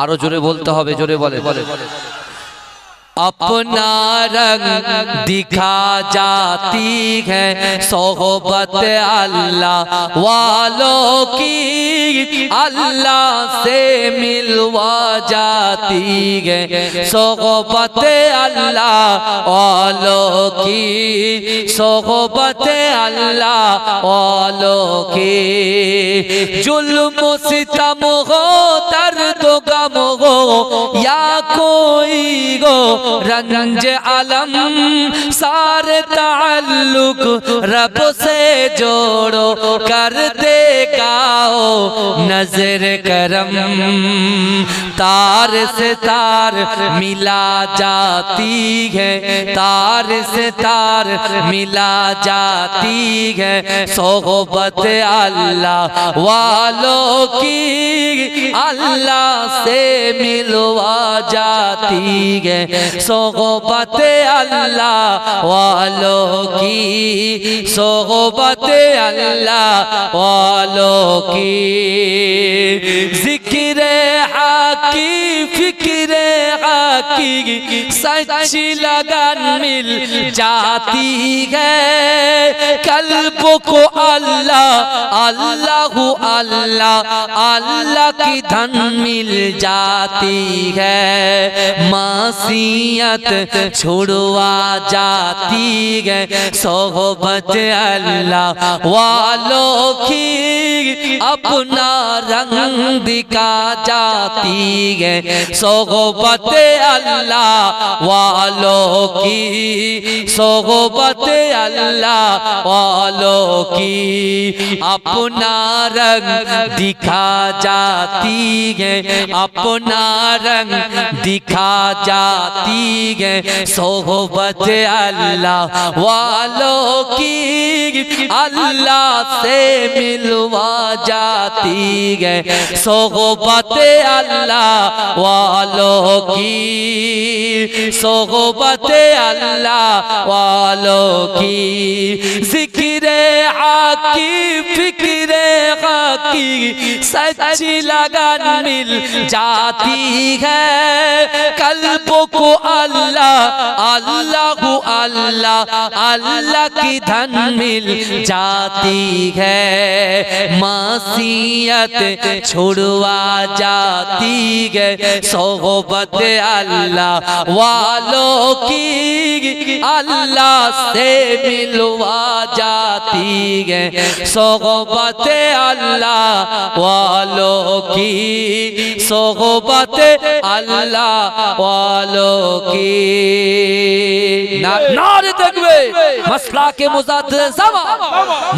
আরও জোরে বলতে হবে জোরে বলে বলে اپنا رنگ دکھا جاتی ہے صحبت اللہ والوں کی، اللہ سے ملوا جاتی ہے صحبت اللہ والوں کی، صحبت اللہ والوں کی۔ جلم ستم ہو، درد غم ہو، یا کوئی گو رنج علم سار تعلق، رب سے جوڑو کرتے کاؤ نظر کرم۔ تار سے تار ملا جاتی ہے، تار سے تار ملا جاتی ہے۔ صحبت اللہ والوں کی اللہ سے ملوا جاتی ہے۔ صغبت اللہ والو کی صغبت اللہ والو کی۔ ذکر حق کی فکر حق کی سچ لگن مل جاتی ہے۔ کل کو کو اللہ اللہ اللہ اللہ کی دھن مل جاتی ہے معصیت چھوڑوا جاتی ہے صحبت اللہ والوں کی اپنا رنگ دکھا جاتی ہے صحبت اللہ والوں کی صحبت اللہ والوں کی اپنا رنگ دکھا جاتی ہے، اپنا رنگ دکھا جاتی ہے۔ صحبت اللہ والوں کی اللہ سے ملوا جاتی ہے۔ صحبت اللہ والوں کی، صحبت اللہ والوں کی۔ রে کی فکر کی سچی لگن مل جاتی ہے۔ قلبوں کو اللہ اللہ اللہ اللہ کی دھن مل جاتی ہے۔ معصیت چھڑوا جاتی ہے۔ صحبت اللہ والوں کی، اللہ سے ملوا جاتی গে সোহবতে আল্লাহ ওয়ালো কি সোহবতে আল্লাহ ওয়ালো কি নারে দেখবে, মাসলাকে মুজাদ জামান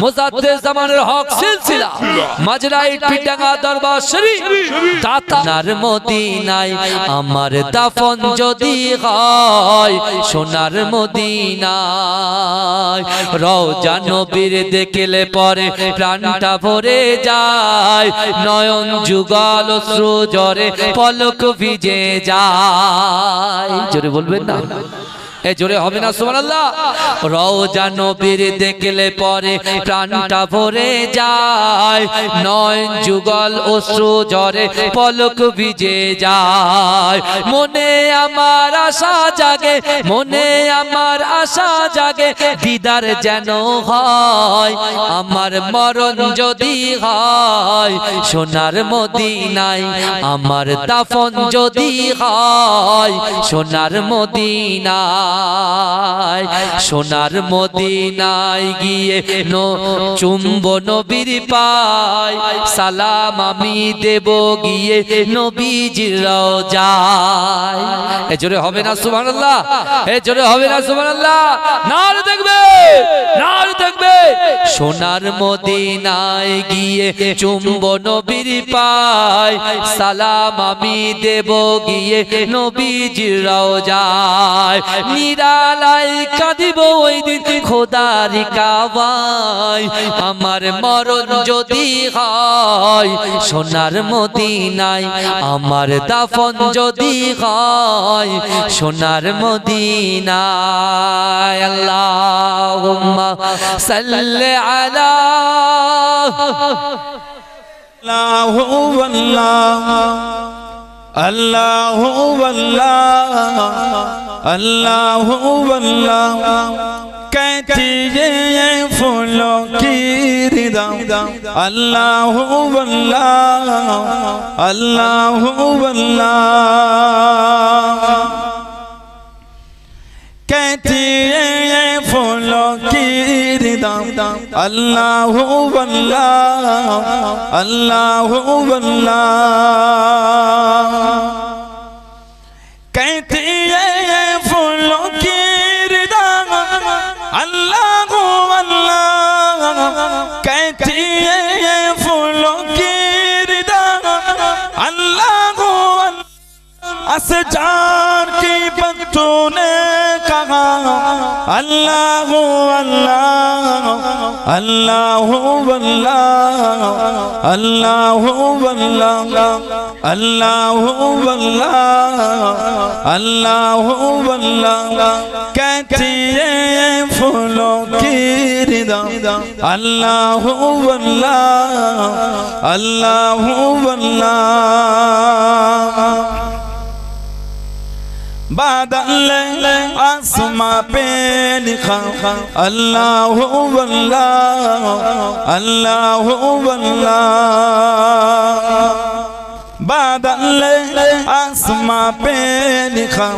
মুজাদ জামানের হক সিলসিলা। মাজরাই পিটাঙ্গা দরবার শরীফ। তাতা নার মদিনায় আমার দাফন যদি হয়, সোনার মদিনায়। রওজা নবীর দেখ দেখলে পরে প্রাণটা ভরে যায়। নয়ন যুগল জরে পলক ভিজে যায়। জোরে বলবেন না? এ জোরে হবে না, সুবহানাল্লাহ। রওজা নবীর দেখলে পরে প্রাণটা ভরে যায়। নয়ন যুগল অশ্রু ঝরে পলক ভিজে যায়। মনে আমার আশা জাগে, মনে আমার আশা জাগে, দিদার যেন হয়, আমার মরণ যদি হয়, সোনার মদিনায় আমার দাফন যদি হয়, সোনার মদিনায় যায় সোনার মদিনায় গিয়ে নো চুম্ব নবীর পায়। সালাম আমি দেব গিয়ে নবীজির যায় এ জোরে হবে না সুবহানাল্লাহ। এ জোরে হবে না সুবহানাল্লাহ। নার দেখবে নার দেখবে। সোনার মদিনায় গিয়ে চুম্ব নবীর পায়। সালাম আমি দেব গিয়ে নবীজির যায় নিরালাই কাঁদিব ওই দিন খোদার কাবাই আমার মরণ যদি হয় সোনার মদিনায়, আমার দাফন যদি হয় সোনার মদিনায়। আল্লাহ সাল্লে আলা আল্লাহ আল্লাহ আল্লাহ। اللہ واللہ کہتی یہ پھولوں کی ردا اللہ واللہ اللہ واللہ کہتی ہے یہ پھولوں کی ردا اللہ واللہ اللہ واللہ جان کی بختوں نے کہا، اللہ ہو اللہ اللہ ہو اللہ اللہ ہو اللہ اللہ ہو اللہ اللہ ہو اللہ۔ کہتی ہے پھولوں کی ردا، اللہ ہو اللہ اللہ ہو اللہ۔ بادل آسماں پہ لکھا اللہ واللہ اللہ واللہ بادل آسماں پہ لکھا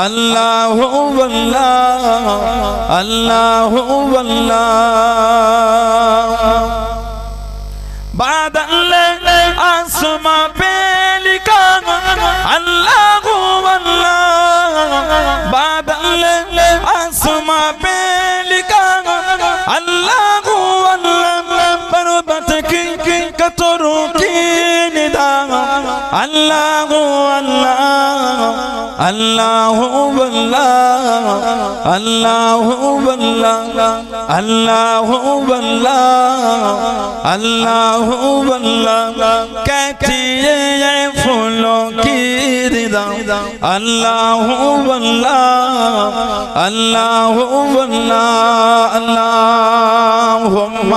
اللہ واللہ اللہ واللہ بادل آسماں پہ আল্লাহ আল্লাহ اللہ اللہ اللہ اللہ اللہ اللہ اللہ کہتی ہے یہ پھولوں کی رضا اللہ اللہ اللہ اللہ اللہم